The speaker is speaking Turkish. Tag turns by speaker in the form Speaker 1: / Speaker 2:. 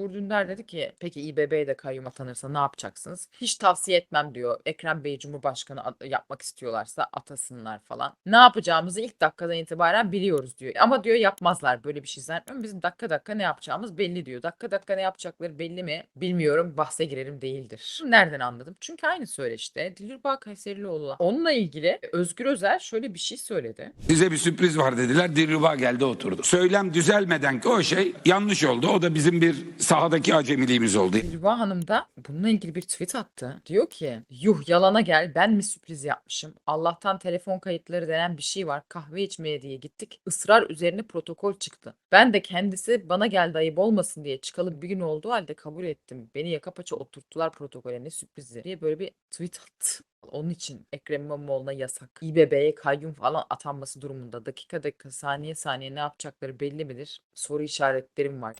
Speaker 1: Uğur Dündar dedi ki peki İBB de kayyum atanırsa ne yapacaksınız? Hiç tavsiye etmem diyor. Ekrem Bey Cumhurbaşkanı yapmak istiyorlarsa atasınlar falan. Ne yapacağımızı ilk dakikadan itibaren biliyoruz diyor. Ama diyor yapmazlar böyle bir şey zannetmiyorum. Bizim dakika dakika ne yapacağımız belli diyor. Dakika dakika ne yapacakları belli mi? Bilmiyorum. Bahse girerim değildir. Nereden anladım? Çünkü aynı söyleşte Dilruba Kayserilioğlu onunla ilgili Özgür Özel şöyle bir şey söyledi.
Speaker 2: Size bir sürpriz var dediler. Dilruba geldi oturdu. Söylem düzelmeden ki o şey yanlış oldu. O da bizim bir sahadaki acemiliğimiz oldu.
Speaker 1: Dilruba Hanım da bununla ilgili bir tweet attı. Diyor ki yuh yalana gel ben mi sürpriz yapmışım? Allah'tan telefon kayıtları denen bir şey var. Kahve içmeye diye gittik. Israr üzerine protokol çıktı. Ben de kendisi bana geldi ayıp olmasın diye çıkalı bir gün olduğu halde kabul ettim. Beni yaka paça oturttular protokole ne sürprizi diye böyle bir tweet attı. Onun için Ekrem İmamoğlu'na yasak. İBB'ye kayyum falan atanması durumunda dakika dakika saniye saniye ne yapacakları belli midir? Soru işaretlerim var.